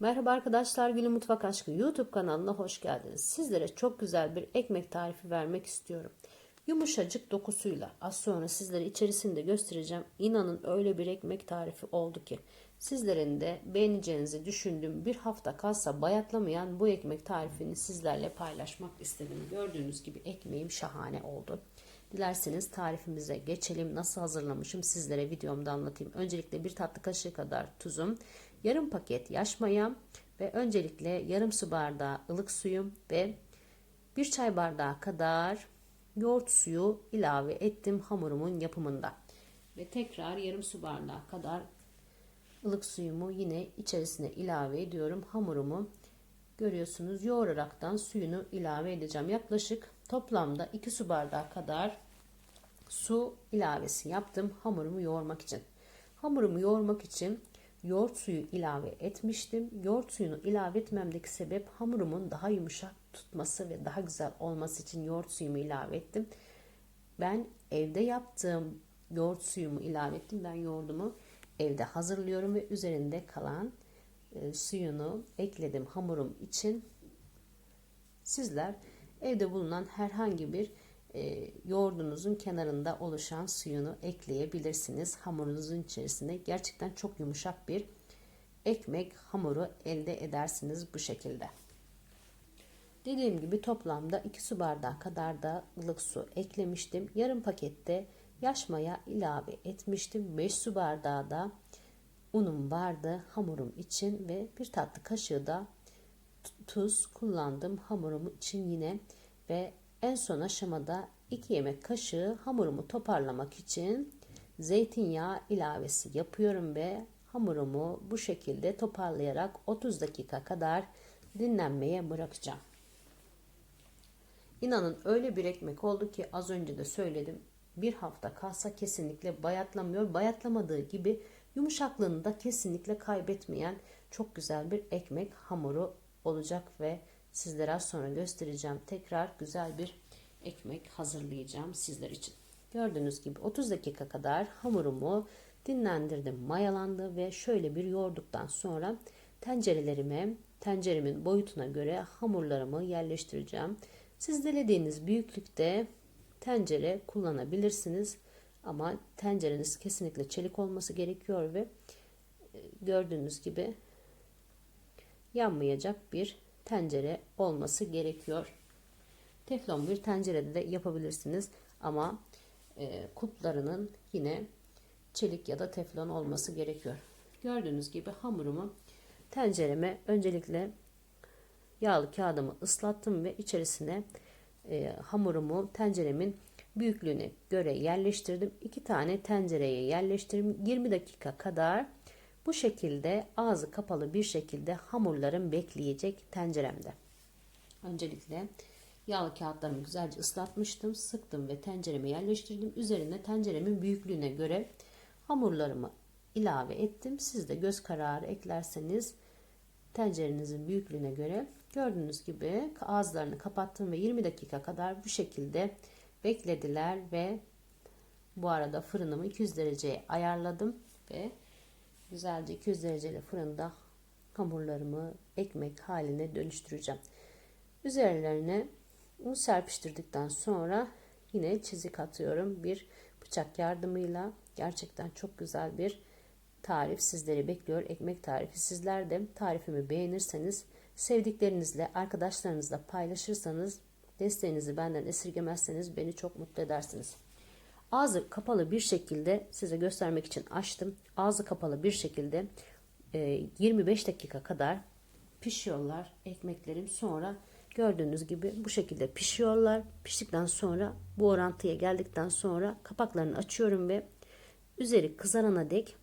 Merhaba arkadaşlar Gülü Mutfak Aşkı YouTube kanalına hoş geldiniz. Sizlere çok güzel bir ekmek tarifi vermek istiyorum. Yumuşacık dokusuyla az sonra sizlere içerisinde göstereceğim. İnanın öyle bir ekmek tarifi oldu ki sizlerin de beğeneceğinizi düşündüğüm bir hafta kalsa bayatlamayan bu ekmek tarifini sizlerle paylaşmak istedim. Gördüğünüz gibi ekmeğim şahane oldu. Dilerseniz tarifimize geçelim. Nasıl hazırlamışım sizlere videomda anlatayım. Öncelikle bir tatlı kaşığı kadar tuzum, yarım paket yaş mayam ve öncelikle yarım su bardağı ılık suyum ve bir çay bardağı kadar yoğurt suyu ilave ettim hamurumun yapımında. Ve tekrar yarım su bardağı kadar ılık suyumu yine içerisine ilave ediyorum. Hamurumu görüyorsunuz yoğuraraktan suyunu ilave edeceğim. Yaklaşık toplamda 2 su bardağı kadar su ilavesi yaptım hamurumu yoğurmak için. Hamurumu yoğurmak için yoğurt suyu ilave etmiştim. Yoğurt suyunu ilave etmemdeki sebep hamurumun daha yumuşak tutması ve daha güzel olması için yoğurt suyumu ilave ettim. Ben evde yaptığım yoğurt suyumu ilave ettim. Ben yoğurdumu evde hazırlıyorum ve üzerinde kalan e, suyunu ekledim hamurum için. Sizler evde bulunan herhangi bir e, yoğurdunuzun kenarında oluşan suyunu ekleyebilirsiniz. Hamurunuzun içerisinde gerçekten çok yumuşak bir ekmek hamuru elde edersiniz bu şekilde. Dediğim gibi toplamda 2 su bardağı kadar da ılık su eklemiştim. Yarım pakette yaş maya ilave etmiştim. 5 su bardağı da unum vardı hamurum için ve bir tatlı kaşığı da tuz kullandım hamurum için yine ve en son aşamada 2 yemek kaşığı hamurumu toparlamak için zeytinyağı ilavesi yapıyorum ve hamurumu bu şekilde toparlayarak 30 dakika kadar dinlenmeye bırakacağım. İnanın öyle bir ekmek oldu ki az önce de söyledim. Bir hafta kalsa kesinlikle bayatlamıyor. Bayatlamadığı gibi yumuşaklığını da kesinlikle kaybetmeyen çok güzel bir ekmek hamuru olacak ve sizlere az sonra göstereceğim. Tekrar güzel bir ekmek hazırlayacağım sizler için. Gördüğünüz gibi 30 dakika kadar hamurumu dinlendirdim, mayalandı ve şöyle bir yoğurduktan sonra tencerelerime, tenceremin boyutuna göre hamurlarımı yerleştireceğim. Siz dilediğiniz büyüklükte tencere kullanabilirsiniz. Ama tencereniz kesinlikle çelik olması gerekiyor ve e, gördüğünüz gibi yanmayacak bir tencere olması gerekiyor. Teflon bir tencerede de yapabilirsiniz ama e, kulplarının yine çelik ya da teflon olması gerekiyor. Gördüğünüz gibi hamurumu tencereme öncelikle yağlı kağıdımı ıslattım ve içerisine e, hamurumu tenceremin büyüklüğüne göre yerleştirdim. İki tane tencereye yerleştirdim. 20 dakika kadar bu şekilde ağzı kapalı bir şekilde hamurlarım bekleyecek tenceremde. Öncelikle yağlı kağıtlarımı güzelce ıslatmıştım. Sıktım ve tencereme yerleştirdim. Üzerine tenceremin büyüklüğüne göre hamurlarımı ilave ettim. Siz de göz kararı eklerseniz tencerenizin büyüklüğüne göre gördüğünüz gibi ağızlarını kapattım ve 20 dakika kadar bu şekilde beklediler ve bu arada fırınımı 200 dereceye ayarladım ve güzelce 200 dereceli fırında hamurlarımı ekmek haline dönüştüreceğim. Üzerlerine un serpiştirdikten sonra yine çizik atıyorum bir bıçak yardımıyla gerçekten çok güzel bir tarif sizleri bekliyor. Ekmek tarifi. Sizler de tarifimi beğenirseniz, sevdiklerinizle, arkadaşlarınızla paylaşırsanız, desteğinizi benden esirgemezseniz beni çok mutlu edersiniz. Ağzı kapalı bir şekilde size göstermek için açtım. Ağzı kapalı bir şekilde 25 e, dakika kadar pişiyorlar ekmeklerim. Sonra gördüğünüz gibi bu şekilde pişiyorlar. Piştikten sonra bu orantıya geldikten sonra kapaklarını açıyorum ve üzeri kızarana dek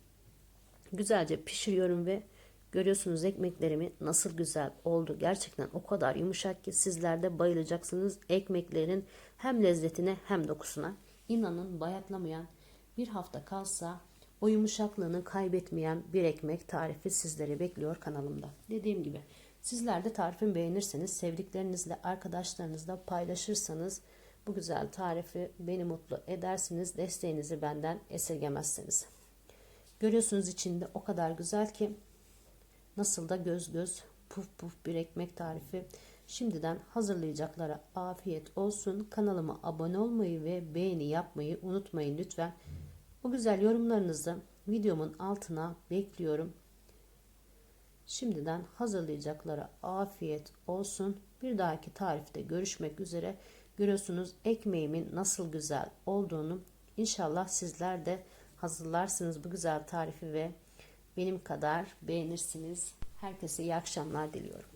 güzelce pişiriyorum ve görüyorsunuz ekmeklerimi nasıl güzel oldu. Gerçekten o kadar yumuşak ki sizler de bayılacaksınız ekmeklerin hem lezzetine hem dokusuna. İnanın bayatlamayan bir hafta kalsa o yumuşaklığını kaybetmeyen bir ekmek tarifi sizleri bekliyor kanalımda. Dediğim gibi sizler de tarifimi beğenirseniz sevdiklerinizle arkadaşlarınızla paylaşırsanız bu güzel tarifi beni mutlu edersiniz. Desteğinizi benden esirgemezsiniz. Görüyorsunuz içinde o kadar güzel ki Nasıl da göz göz puf puf bir ekmek tarifi. Şimdiden hazırlayacaklara afiyet olsun. Kanalıma abone olmayı ve beğeni yapmayı unutmayın lütfen. Bu güzel yorumlarınızı videomun altına bekliyorum. Şimdiden hazırlayacaklara afiyet olsun. Bir dahaki tarifte görüşmek üzere. Görüyorsunuz ekmeğimin nasıl güzel olduğunu. İnşallah sizler de hazırlarsınız bu güzel tarifi ve benim kadar beğenirsiniz. Herkese iyi akşamlar diliyorum.